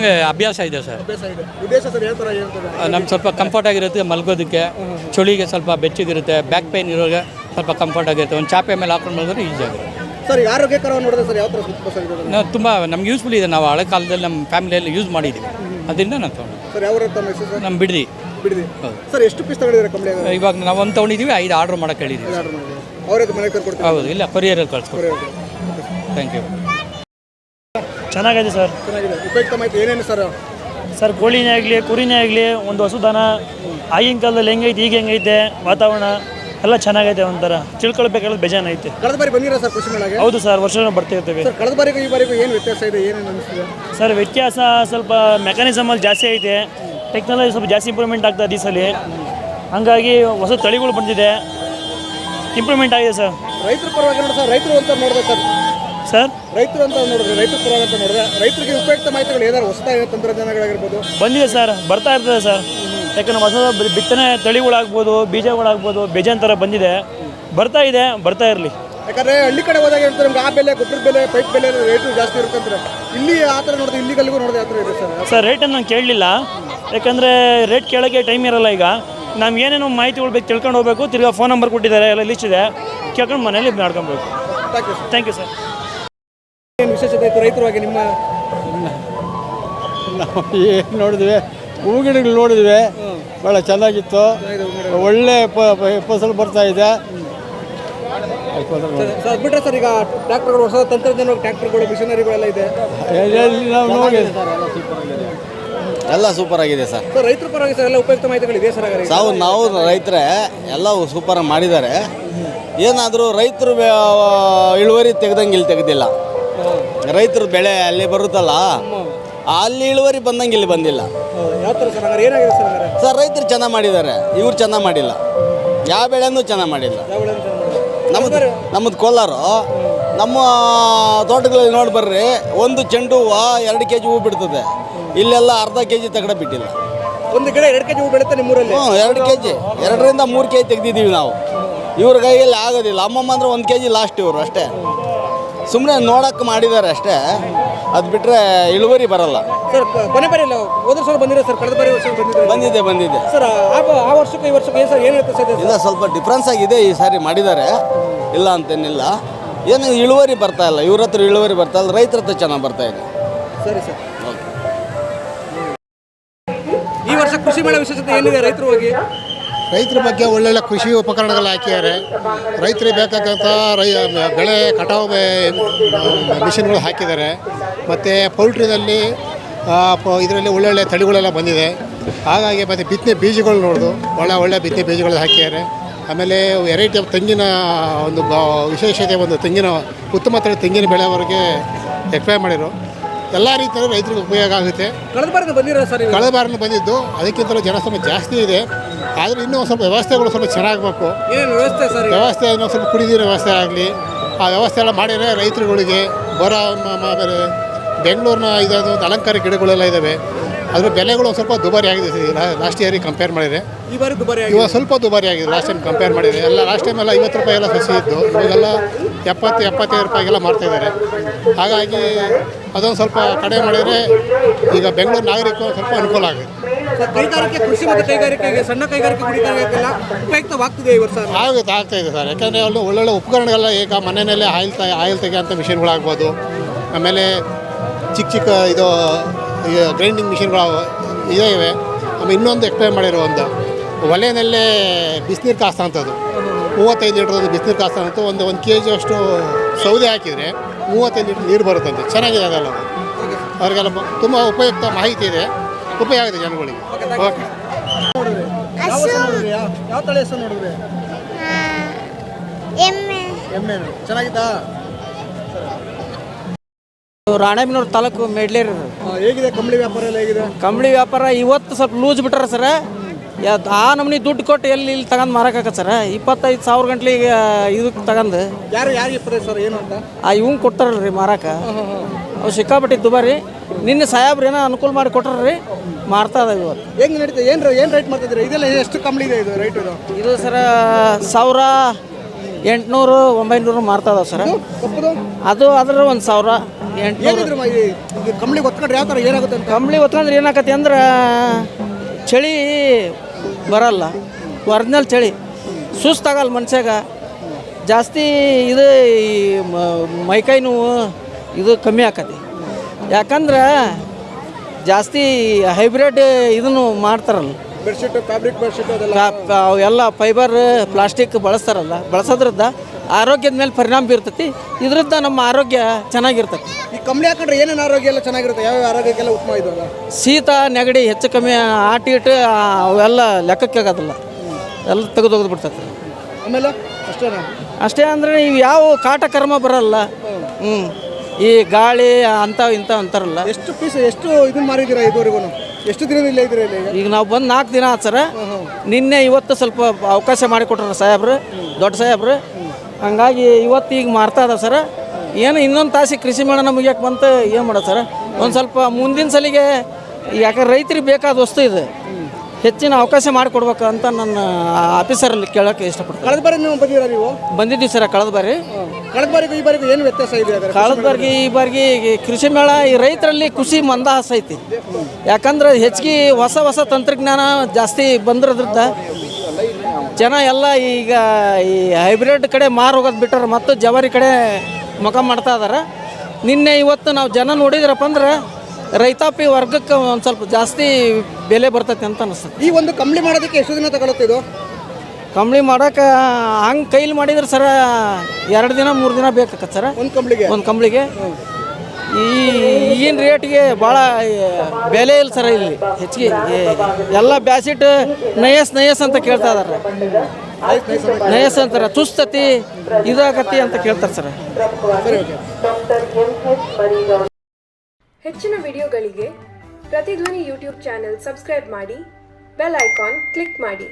ನಮಗೆ ಅಭ್ಯಾಸ ಇದೆ ಸರ್? ಅಭ್ಯಾಸ ಇದೆ. ವಿದೇಶ ಸರ್ ಯಾವ ಥರ ಹೇಳ್ತಾರೆ ನಮ್ಗೆ ಸ್ವಲ್ಪ ಕಂಫರ್ಟ್ ಆಗಿರುತ್ತೆ ಮಲ್ಗೋದಕ್ಕೆ. ಚಳಿಗೆ ಸ್ವಲ್ಪ ಬೆಚ್ಚಗಿರುತ್ತೆ. ಬ್ಯಾಕ್ ಪೇನ್ ಇರೋರಿಗೆ ಸ್ವಲ್ಪ ಕಂಫರ್ಟ್ ಆಗಿರುತ್ತೆ. ಒಂದು ಚಾಪೆ ಮೇಲೆ ಹಾಕೊಂಡು ಮಲಗಿದ್ರೆ ಈಸಿ ಆಗುತ್ತೆ. ಸರ್ ನೋಡಿದ್ರೆ ಸರ್ ಯಾವ ಥರ ಸುತ್ತ ಸರ್ ಇದು ನಾವು ತುಂಬ ನಮ್ಗೆ ಯೂಸ್ಫುಲ್ ಇದೆ. ನಾವು ಹಳೆ ಕಾಲದಲ್ಲಿ ನಮ್ಮ ಫ್ಯಾಮಿಲಿಯಲ್ಲಿ ಯೂಸ್ ಮಾಡಿದ್ದೀವಿ ಅದರಿಂದ ನಾನು ತೊಗೊಂಡು. ಸರ್ ಯಾವ ತಮ್ಮ ಹೆಸರು ಸರ್? ನಮ್ಮ ಬಿಡ್ದಿ. ಬಿಡಿದಿ. ಹೌದು. ಸರ್ ಎಷ್ಟು ಪೀಸ್ ತಗೊಂಡಿದ್ದಾರೆ ಕಂಪ್ನಿ ಇವಾಗ ನಾವು ಒಂದು ತೊಗೊಂಡಿದ್ದೀವಿ ಐದು ಆರ್ಡರ್ ಮಾಡೋಕೆ ಹೇಳಿದ್ದೀವಿ ಆರ್ಡರ್ ಮಾಡಿ ಅವರೇ ಮನೆಗೆ ತಂದು ಕೊಡ್ತಾರೆ? ಹೌದು. ಇಲ್ಲ ಕೊರಿಯರಲ್ಲಿ ಕಳಿಸ್ಕೊಡಿ ಥ್ಯಾಂಕ್ ಯು ಚೆನ್ನಾಗಿದೆ ಸರ್. ಚೆನ್ನಾಗಿದೆ. ಉಪಯುಕ್ತ ಮಾಹಿತಿ ಏನೇನು ಸರ್? ಸರ್ ಕೋಳಿನೇ ಆಗಲಿ ಕುರಿನೇ ಆಗಲಿ ಒಂದು ಹಸುದನ ಆಗಿನ ಕಾಲದಲ್ಲಿ ಹೆಂಗೈತೆ ಈಗ ಹೆಂಗೈತೆ ವಾತಾವರಣ ಎಲ್ಲ ಚೆನ್ನಾಗೈತೆ ಒಂಥರ. ತಿಳ್ಕೊಳ್ಬೇಕಾದ್ರೆ ಬೇಜಾನೈತೆ ಐತೆ ಕಳೆದ ಬಾರಿ ಬಂದಿರಾ ಸರ್ ಕೃಷಿ ಮೇಳಗೆ? ಹೌದು ಸರ್ ವರ್ಷ ಬರ್ತಿರ್ತೇವೆ ಸರ್ ಕಳೆದ ಬಾರಿ ಈ ಬಾರಿಗೂ ಏನು ವ್ಯತ್ಯಾಸ ಇದೆ ಏನೇನು ಅನಿಸ್ತಿದೆ ಸರ್ ವ್ಯತ್ಯಾಸ ಸ್ವಲ್ಪ ಮೆಕ್ಯಾನಿಸಮಲ್ಲಿ ಜಾಸ್ತಿ ಐತೆ. ಟೆಕ್ನಾಲಜಿ ಸ್ವಲ್ಪ ಜಾಸ್ತಿ ಇಂಪ್ರೂವ್ಮೆಂಟ್ ಆಗ್ತದೆ ಈ ಸಲ. ಹಂಗಾಗಿ ಹೊಸ ತಳಿಗಳು ಬಂದಿದೆ. ಇಂಪ್ರೂವ್ಮೆಂಟ್ ಆಗಿದೆ ಸರ್. ರೈತರ ಪರವಾಗಿ ನೋಡಿ ಸರ್ ರೈತರು ಅಂತ ನೋಡಬೇಕು ಸರ್. ಸರ್? ರೈತರು ಅಂತ ನೋಡಿದ್ರೆ ರೈತ ಪರ ಅಂತ ನೋಡಿದ್ರೆ ರೈತರಿಗೆ ಉಪಯುಕ್ತ ಮಾಹಿತಿಗಳು ಏನಾದ್ರು ಹೊಸದಾಗಿ ತಂತ್ರಜ್ಞಾನಗಳಾಗಿರ್ಬೋದು? ಬಂದಿದೆ ಸರ್ ಬರ್ತಾ ಇರ್ತದೆ ಸರ್. ಯಾಕಂದ್ರೆ ಹೊಸ ಬಿತ್ತನೆ ತಳಿಗಳಾಗ್ಬೋದು ಬೀಜಗಳಾಗ್ಬೋದು ಬೀಜ ಥರ ಬಂದಿದೆ. ಬರ್ತಾ ಇದೆ ಬರ್ತಾ ಇರಲಿ. ಯಾಕಂದ್ರೆ ಹಳ್ಳಿ ಕಡೆ ಹೋದಾಗ ಹೇಳ್ತಾರೆ ನಮ್ಗೆ ಆ ಬೆಲೆ ಗೊಬ್ಬರದ ಬೆಲೆ ಪೈಪ್ ಬೆಲೆ ರೇಟು ಜಾಸ್ತಿ ಇರುತ್ತೆ ಅಂತಾರೆ. ಇಲ್ಲಿ ಆ ಥರ ನೋಡಿದ್ರೆ ಇಲ್ಲಿಗಲ್ಲಿಗೂ ನೋಡಿದ್ರೆ ಆ ಥರ ಇದೆ ಸರ್? ಸರ್ ರೇಟನ್ನು ನಾನು ಕೇಳಲಿಲ್ಲ. ಯಾಕಂದರೆ ರೇಟ್ ಕೇಳೋಕ್ಕೆ ಟೈಮ್ ಇರಲ್ಲ ಈಗ. ನಾವು ಏನೇನೋ ಮಾಹಿತಿಗಳು ಬೇಕು ತಿಳ್ಕೊಂಡು ಹೋಗ್ಬೇಕು ತಿರ್ಗಾ ಫೋನ್ ನಂಬರ್ ಕೊಟ್ಟಿದ್ದಾರೆ ಎಲ್ಲ ಲಿಸ್ಟ್ ಇದೆ. ಕೇಳ್ಕೊಂಡು ಮನೇಲಿ ಮಾಡ್ಕೊಬೇಕು. ಥ್ಯಾಂಕ್ ಯು ಸರ್ ಸರ್ ಇತ್ತು ರೈತರವಾಗಿ ನಿಮ್ಮ ನಾವು ಏನು ನೋಡಿದ್ವಿ? ಹೂಗಿಡಗಳು ನೋಡಿದ್ವಿ. ಭಾಳ ಚೆನ್ನಾಗಿತ್ತು. ಒಳ್ಳೆ ಫಸಲು ಬರ್ತಾ ಇದೆ. ಸರ್ ಅದು ಬಿಟ್ಟರೆ ಸರ್ ಈಗ ಟ್ರ್ಯಾಕ್ಟರ್ಗಳು ಹೊಸ ತಂತ್ರಜ್ಞಾನ ಟ್ರ್ಯಾಕ್ಟರ್ಗಳು ಮಿಷನರಿಗಳೆಲ್ಲ ಇದೆ. ಎಲ್ಲಿ ನಾವು ನೋಡಿ ಎಲ್ಲ ಸೂಪರ್ ಆಗಿದೆ ಸರ್. ಸರ್ ರೈತರ ಪರವಾಗಿ ಸರ್ ಎಲ್ಲ ಉಪಯುಕ್ತ ಮಾಹಿತಿಗಳಿದೆ ಸರ್ ಹಾಗಾದ್ರೆ? ಸಾವು ನಾವು ರೈತರೇ ಎಲ್ಲ ಸೂಪರ್ ಮಾಡಿದ್ದಾರೆ. ಏನಾದರೂ ರೈತರು ಇಳುವರಿ ತೆಗ್ದಂಗೆ ಇಲ್ಲಿ ತೆಗೆದಿಲ್ಲ. ರೈತರು ಬೆಳೆ ಅಲ್ಲಿ ಬರುತ್ತಲ್ಲ ಅಲ್ಲಿ ಇಳುವರಿ ಬಂದಂಗೆ ಇಲ್ಲಿ ಬಂದಿಲ್ಲ. ಯಾವ ಥರ ಸರ್ ಹಾಗಾದ್ರೆ ಏನಾಗಿದೆ ಸರ್ ಹಾಗಾದ್ರೆ ಸರ್ ರೈತರು ಚೆನ್ನಾಗಿ ಮಾಡಿದ್ದಾರೆ. ಇವ್ರು ಚೆನ್ನಾಗಿ ಮಾಡಿಲ್ಲ. ಯಾವ ಬೆಳೆನೂ ಚೆನ್ನಾಗಿ ಮಾಡಿಲ್ಲ. ಯಾವ ಬೆಳೆ ಅಂತ ನೋಡಿ. ನಮ್ಮದು ನಮ್ಮದು ಕೋಲಾರು. ನಮ್ಮ ತೋಟಗಳಲ್ಲಿ ನೋಡಿ ಬರ್ರಿ ಒಂದು ಚೆಂಡು ಹೂವು ಎರಡು ಕೆ ಜಿ ಹೂ ಬಿಡ್ತದೆ. ಇಲ್ಲೆಲ್ಲ ಅರ್ಧ ಕೆ ಜಿ ತಗಡ ಬಿಟ್ಟಿಲ್ಲ. ಒಂದು ಕಡೆ ಎರಡು ಕೆಜಿ ಹೂ ಬೆಳುತ್ತೆ ನಿಮ್ಮೂರಲ್ಲಿ ಹ್ಞೂ ಎರಡು ಕೆ ಜಿ ಎರಡರಿಂದ ಮೂರು ಕೆ ಜಿ ತೆಗ್ದಿದ್ದೀವಿ ನಾವು. ಇವ್ರ ಕೈಯಲ್ಲಿ ಆಗೋದಿಲ್ಲ. ಅಮ್ಮಮ್ಮ ಅಂದ್ರೆ ಒಂದು ಕೆ ಜಿ ಲಾಸ್ಟ್ ಇವರು ಅಷ್ಟೇ. ಸುಮ್ಮನೆ ನೋಡಕ್ಕೆ ಮಾಡಿದ್ದಾರೆ ಅಷ್ಟೇ. ಅದು ಬಿಟ್ಟರೆ ಇಳುವರಿ ಬರಲ್ಲ. ಸರ್ ಕೊನೆ ಬಾರಿ ಇಲ್ಲ ಹೋದ ಸಲ ಬಂದಿರೋ ಸರ್ ಕಳೆದ ಬಾರಿ ವರ್ಷ ಬಂದಿದೆ ಬಂದಿದೆ. ಸರ್ ಆ ಬ- ಆ ವರ್ಷಕ್ಕೆ ಈ ವರ್ಷಕ್ಕೆ ಏನು ಸರ್ ಏನು ಸರ್ ಇಲ್ಲ ಸ್ವಲ್ಪ ಡಿಫ್ರೆನ್ಸ್ ಆಗಿದೆ ಈ ಸಾರಿ ಮಾಡಿದ್ದಾರೆ. ಇಲ್ಲ ಅಂತೇನಿಲ್ಲ. ಏನು ಇಳುವರಿ ಬರ್ತಾ ಇಲ್ಲ. ಇವ್ರ ಹತ್ರ ಇಳುವರಿ ಬರ್ತಾ ಇಲ್ಲ. ರೈತರ ಹತ್ರ ಚೆನ್ನಾಗಿ ಬರ್ತಾ ಇದೆ. ಸರಿ ಸರ್. ಈ ವರ್ಷ ಕೃಷಿ ಮೇಳ ವಿಶೇಷತೆ ಏನಿದೆ ರೈತರು ಹೋಗಿ? ರೈತರ ಬಗ್ಗೆ ಒಳ್ಳೊಳ್ಳೆ ಕೃಷಿ ಉಪಕರಣಗಳು ಹಾಕಿದ್ದಾರೆ. ರೈತರಿಗೆ ಬೇಕಾದಂಥ ರೈ ಬೆಳೆ ಕಟಾವು ಮಿಷಿನ್ಗಳು ಹಾಕಿದ್ದಾರೆ. ಮತ್ತು ಪೌಲ್ಟ್ರಿನಲ್ಲಿ ಇದರಲ್ಲಿ ಒಳ್ಳೊಳ್ಳೆ ತಳಿಗಳೆಲ್ಲ ಬಂದಿದೆ. ಹಾಗಾಗಿ ಮತ್ತು ಬಿತ್ತನೆ ಬೀಜಗಳು ನೋಡೋದು ಒಳ್ಳೆ ಒಳ್ಳೆ ಬಿತ್ತನೆ ಬೀಜಗಳು ಹಾಕಿದ್ದಾರೆ. ಆಮೇಲೆ ವೆರೈಟಿ ಆಫ್ ತೆಂಗಿನ ಒಂದು ಬ ವಿಶೇಷತೆ ಒಂದು ತೆಂಗಿನ ಉತ್ತಮ ತಳಿ ತೆಂಗಿನ ಬೆಳೆವರೆಗೆ ಎಕ್ಸ್ಪೈರ್ ಮಾಡಿರು. ಎಲ್ಲ ರೀತಿಯಲ್ಲೂ ರೈತರಿಗೆ ಉಪಯೋಗ ಆಗುತ್ತೆ. ಕಳೆದ ಬಾರಿ ಬಂದಿರೋ ಸರ್. ಕಳೆದ ಬಾರಿನ ಬಂದಿದ್ದು ಅದಕ್ಕಿಂತಲೂ ಜನಸಂಖ್ಯೆ ಜಾಸ್ತಿ ಇದೆ. ಆದರೆ ಇನ್ನೂ ಒಂದು ಸ್ವಲ್ಪ ವ್ಯವಸ್ಥೆಗಳು ಸ್ವಲ್ಪ ಚೆನ್ನಾಗಬೇಕು. ಏನೇನು ವ್ಯವಸ್ಥೆ ಸರ್ ಈಗ? ವ್ಯವಸ್ಥೆ ಇನ್ನೊಂದು ಸ್ವಲ್ಪ ಕುಡಿದಿರೋ ವ್ಯವಸ್ಥೆ ಆಗಲಿ ಆ ವ್ಯವಸ್ಥೆ ಎಲ್ಲ ಮಾಡಿದರೆ ರೈತರುಗಳಿಗೆ ಬರ ಮ- ಮ- ಆಮೇಲೆ ಬೆಂಗಳೂರಿನ ಇದಾದ ಒಂದು ಅಲಂಕಾರ ಗಿಡಗಳೆಲ್ಲ ಇದ್ದಾವೆ ಅದ್ರ ಬೆಲೆಗಳು ಒಂದು ಸ್ವಲ್ಪ ದುಬಾರಿ ಆಗಿದೆ ಲಾಸ್ಟ್ ಇಯರಿಗೆ ಕಂಪೇರ್ ಮಾಡಿದರೆ. ಈ ಬಾರಿ ದುಬಾರಿ ಆಗಿದೆ? ಇವಾಗ ಸ್ವಲ್ಪ ದುಬಾರಿ ಆಗಿದೆ ಲಾಸ್ಟ್ ಟೈಮ್ ಕಂಪೇರ್ ಮಾಡಿದರೆ. ಎಲ್ಲ ಲಾಸ್ಟ್ ಟೈಮ್ ಎಲ್ಲ ಐವತ್ತು ರೂಪಾಯಿ ಎಲ್ಲ ಸಸಿ ಇತ್ತು ಇವಾಗೆಲ್ಲ ಎಪ್ಪತ್ತು ಎಪ್ಪತ್ತೈದು ರೂಪಾಯಿಗೆಲ್ಲ ಮಾಡ್ತಾಯಿದ್ದಾರೆ ಹಾಗಾಗಿ ಅದೊಂದು ಸ್ವಲ್ಪ ಕಡಿಮೆ ಮಾಡಿದರೆ ಈಗ ಬೆಂಗಳೂರು ನಾಗರಿಕರು ಸ್ವಲ್ಪ ಅನುಕೂಲ ಆಗುತ್ತೆ. ಸರ್ ಕೈಗಾರಿಕೆ ಕೃಷಿ ಮತ್ತು ಕೈಗಾರಿಕೆಗೆ ಸಣ್ಣ ಕೈಗಾರಿಕೆ ಗುಡಿ ಕೈಗಾರಿಕೆಲ್ಲ ಉಪಯುಕ್ತವಾಗ್ತಿದೆ ಈ ವರ್ಷ? ಆಗುತ್ತೆ ಆಗ್ತಾ ಇದೆ ಸರ್. ಯಾಕಂದರೆ ಅಲ್ಲಿ ಒಳ್ಳೊಳ್ಳೆ ಉಪಕರಣಗಳೆಲ್ಲ ಈಗ ಮನೆಯಲ್ಲೇ ಆಯಿಲ್ ತ ಆಯಿಲ್ ತೆಗೆಯೋಂಥ ಮಿಷಿನ್ಗಳಾಗ್ಬೋದು. ಆಮೇಲೆ ಚಿಕ್ಕ ಚಿಕ್ಕ ಇದು ಗ್ರೈಂಡಿಂಗ್ ಮಿಷಿನ್ಗಳು ಇದಾವೆ ಆಮೇಲೆ ಇನ್ನೊಂದು ಎಕ್ಸ್ಪ್ಲೇನ್ ಮಾಡಿರೋ ಒಂದು ಒಲೆಯಲ್ಲೇ ಬಿಸಿನೀರು ಕಾಸ್ತಂಥದ್ದು ಮೂವತ್ತೈದು ಲೀಟ್ರ್ ಬಿಸಿನೀರು ಕಾಸ್ತಂಥ ಒಂದು ಒಂದು ಕೆ ಜಿಯಷ್ಟು ಸೌದೆ ಹಾಕಿದರೆ ಮೂವತ್ತೈದು ಲೀಟ್ರ್ ನೀರು ಬರುತ್ತಂತೆ. ಚೆನ್ನಾಗಿದೆ ಅದೆಲ್ಲ. ಅವ್ರಿಗೆಲ್ಲ ತುಂಬ ಉಪಯುಕ್ತ ಮಾಹಿತಿ ಇದೆ. ಉಪಯೋಗ ಆಗಿದೆ ಜನಗಳಿಗೆ. ಓಕೆ ಯಾವ ಹಸು ನೋಡಿದ್ರಿ? ಯಾವ- ಯಾವ ತಳಿ ಹೆಸರು ನೋಡಿದ್ರಿ? ಎಮ್ಮೆ. ಎಮ್ಮೆ ಚೆನ್ನಾಗಿತ್ತಾ? ರಾಣೆಬೆನ್ನೂರು ತಾಲೂಕು ಮೇಡ್ಲೇರಿ. ಆ, ಹೇಗಿದೆ? ಕಂಬಳಿ ವ್ಯಾಪಾರ ಎಲ್ಲ ಹೇಗಿದೆ? ಕಂಬಳಿ ವ್ಯಾಪಾರ ಇವತ್ತು ಸ್ವಲ್ಪ ಲೂಸ್ ಬಿಟ್ಟಾರ ಸರ. ಯಾ- ಆ ನಮ್ನಿ ದುಡ್ಡು ಕೊಟ್ಟು ಎಲ್ಲಿ ಇಲ್ಲಿ ತಗೊಂಡು ಮಾರಕಾಕ ಸರ? ಇಪ್ಪತ್ತೈದು ಸಾವಿರ ಗಂಟ್ಲಿಗೆ ಇದಕ್ಕೆ ತಗೊಂಡು. ಯಾರು ಯಾರು ಇಪ್ಪತ್ತೈದು ಸರ್ ಏನು ಅಂತ? ಆ ಇವಂಗೆ ರೀ ಮಾರಾಕ. ಅವು ಸಿಕ್ಕಾಪಟ್ಟಿ ದುಬಾರಿ. ನಿನ್ನೆ ಸಾಹೇಬ್ರು ಏನೋ ಅನುಕೂಲ ಮಾಡಿ ಕೊಟ್ಟಾರ್ರಿ ಮಾರ್ತಾ ಇದಾವೆ ಇವತ್ತು. ಹೆಂಗ್ ನಡೀತದೆ? ಏನು ಏನು ರೈಟ್ ಮಾಡ್ತಿದ್ರಿ ಇದೆಲ್ಲ ಎಷ್ಟು ಕಮ್ಮಿ ಇದೆ ಇದು ರೈಟ್ ಇದು? ಇದು ಸರ ಸಾವಿರ ಎಂಟುನೂರು ಒಂಬೈನೂರು ಮಾರ್ತಾ ಇದಾವೆ ಸರ. ಕಪ್ಪದು ಅದು ಅದ್ರ ಒಂದು ಸಾವಿರ ಎಂಟು ಏನಿದ್ರು ಮ- ಕಂಬಳಿಗೆ ಒತ್ಕೊಂಡ್ರೆ ಯಾವ ಥರ ಏನಾಗುತ್ತೆ ಅಂತ? ಕಂಬಳಿ ಹೊತ್ಕೊಂಡ್ರೆ ಏನಾಕತಿ ಅಂದ್ರೆ ಚಳಿ ಬರಲ್ಲ ಒರಿಜಿನಲ್ ಚಳಿ. ಸುಸ್ತಾಗಲ್ಲ ಮನುಷ್ಯಾಗ. ಜಾಸ್ತಿ ಇದು ಈ ಮೈಕೈ ನೋವು ಇದು ಕಮ್ಮಿ ಆಕತಿ. ಯಾಕಂದ್ರೆ ಜಾಸ್ತಿ ಹೈಬ್ರಿಡ್ ಇದನ್ನು ಮಾಡ್ತಾರಲ್ಲ. ಬೆಡ್ಶೀಟ್ ಫ್ಯಾಬ್ರಿಕ್ ಬೆಡ್ಶೀಟ್ ಅವೆಲ್ಲ ಫೈಬರ್ ಪ್ಲಾಸ್ಟಿಕ್ ಬಳಸ್ತಾರಲ್ಲ. ಬಳಸೋದ್ರಿಂದ ಆರೋಗ್ಯದ ಮೇಲೆ ಪರಿಣಾಮ ಬೀರ್ತೈತಿ. ಇದರಿಂದ ನಮ್ಮ ಆರೋಗ್ಯ ಚೆನ್ನಾಗಿರ್ತೈತಿ. ಈ ಕಂಬಳಿ ಹಾಕೊಂಡ್ರೆ ಏನೇನು ಆರೋಗ್ಯ ಎಲ್ಲ ಚೆನ್ನಾಗಿರುತ್ತೆ? ಯಾವ ಆರೋಗ್ಯಕ್ಕೆಲ್ಲ ಉತ್ತಮ ಇದು ಶೀತ ನೆಗಡಿ ಹೆಚ್ಚು ಕಮ್ಮಿ ಆಟಿ ಇಟ್ಟು ಅವೆಲ್ಲ ಲೆಕ್ಕಕ್ಕೆ ಆಗೋದಿಲ್ಲ. ಎಲ್ಲ ತೆಗೆದು ತೆಗೆದು ಬಿಡ್ತೈತೆ. ಆಮೇಲೆ ಅಷ್ಟೇ ಅಷ್ಟೇ ಅಂದರೆ ಇವು ಯಾವ ಕಾಟ ಕರ್ಮ ಬರಲ್ಲ. ಹ್ಞೂ ಈ ಗಾಳಿ ಅಂಥವು ಇಂಥವು ಅಂತಾರಲ್ಲ. ಎಷ್ಟು ಪೀಸ್ ಎಷ್ಟು ಇದನ್ನ ಮಾರಿದ್ದೀರಾ ಇದುವರೆಗೂ ಎಷ್ಟು ದಿನ ಇಲ್ಲ ಇದ್ರೆ ಇಲ್ಲಿ? ಈಗ ಈಗ ನಾವು ಬಂದು ನಾಲ್ಕು ದಿನ ಆತು ಸರ. ನಿನ್ನೆ ಇವತ್ತು ಸ್ವಲ್ಪ ಅವಕಾಶ ಮಾಡಿಕೊಟ್ರ ಸಾಹೇಬ್ರು ದೊಡ್ಡ ಸಾಹೇಬ್ರು. ಹಂಗಾಗಿ ಇವತ್ತು ಈಗ ಮಾರ್ತಾ ಇದಾವೆ ಸರ. ಏನು ಇನ್ನೊಂದು ತಾಸಿಗೆ ಕೃಷಿ ಮೇಳ ನಮಗೆ ಯಾಕೆ ಬಂತು ಏನು ಮಾಡೋದು ಸರ್? ಒಂದು ಸ್ವಲ್ಪ ಮುಂದಿನ ಸಲಿಗೆ ಯಾಕಂದ್ರೆ ರೈತರಿಗೆ ಬೇಕಾದ ವಸ್ತು ಇದೆ. ಹೆಚ್ಚಿನ ಅವಕಾಶ ಮಾಡಿಕೊಡ್ಬೇಕು ಅಂತ ನನ್ನ ಆಫೀಸರಲ್ಲಿ ಕೇಳೋಕ್ಕೆ ಇಷ್ಟಪಡ್ತೀನಿ. ಕಳೆದ ಬಾರಿ ನೀವು ಬಂದಿದ್ದೀರಾ ನೀವು? ಬಂದಿದ್ದೀವಿ ಸರ ಕಳೆದ ಬಾರಿ. ಕಳೆದ ಬಾರಿಗೂ ಈ ಬಾರಿಗೂ ಏನು ವ್ಯತ್ಯಾಸ ಇದೆ ಕಳೆದ ಬಾರಿಗೆ ಈ ಬಾರಿಗೆ ಕೃಷಿ ಮೇಳ ಈ ರೈತರಲ್ಲಿ ಖುಷಿ ಮಂದಹಾಸ ಐತಿ. ಯಾಕಂದ್ರೆ ಹೆಚ್ಚಿಗೆ ಹೊಸ ಹೊಸ ತಂತ್ರಜ್ಞಾನ ಜಾಸ್ತಿ ಬಂದಿರೋದ್ರಿಂದ ಜನ ಎಲ್ಲ ಈಗ ಈ ಹೈಬ್ರಿಡ್ ಕಡೆ ಮಾರು ಹೋಗೋದು ಬಿಟ್ಟರೆ ಮತ್ತು ಜವಾರಿ ಕಡೆ ಮುಖ ಮಾಡ್ತಾ ಇದಾರೆ. ನಿನ್ನೆ ಇವತ್ತು ನಾವು ಜನ ನೋಡಿದ್ರಪ್ಪ ಅಂದ್ರೆ ರೈತಾಪಿ ವರ್ಗಕ್ಕೆ ಒಂದು ಸ್ವಲ್ಪ ಜಾಸ್ತಿ ಬೆಲೆ ಬರ್ತೈತೆ ಅಂತ ಅನಿಸ್ತದೆ ಈ ಒಂದು ಕಂಬಳಿ ಮಾಡೋದಕ್ಕೆ ಎಷ್ಟು ದಿನ ತಗೊಳುತ್ತೆ ಇದು? ಕಂಬಳಿ ಮಾಡೋಕೆ ಹಂಗೆ ಕೈಲಿ ಮಾಡಿದ್ರೆ ಸರ ಎರಡು ದಿನ ಮೂರು ದಿನ ಬೇಕಾಗತ್ತೆ ಸರ. ಒಂದು ಕಂಬಳಿಗೆ? ಒಂದು ಕಂಬಳಿಗೆ. ಈ ಈಗಿನ ರೇಟ್ಗೆ ಭಾಳ ಬೆಲೆ ಇಲ್ಲ ಸರ ಇಲ್ಲಿ ಹೆಚ್ಚಿಗೆ. ಎಲ್ಲ ಬ್ಯಾಸಿಟ್ ನಯಸ್ ನಯಸ್ ಅಂತ ಕೇಳ್ತಾ ಇದಾರೆ. ನಯಸ್ ಅಂತಾರೆ ತುಸ್ತತಿ ಇದಾಗತಿ ಅಂತ ಕೇಳ್ತಾರೆ ಸರ್. ಹೆಚ್ಚಿನ ವಿಡಿಯೋಗಳಿಗೆ ಪ್ರತಿಧ್ವನಿ ಯೂಟ್ಯೂಬ್ ಚಾನೆಲ್ ಸಬ್ಸ್ಕ್ರೈಬ್ ಮಾಡಿ ಬೆಲ್ ಐಕಾನ್ ಕ್ಲಿಕ್ ಮಾಡಿ.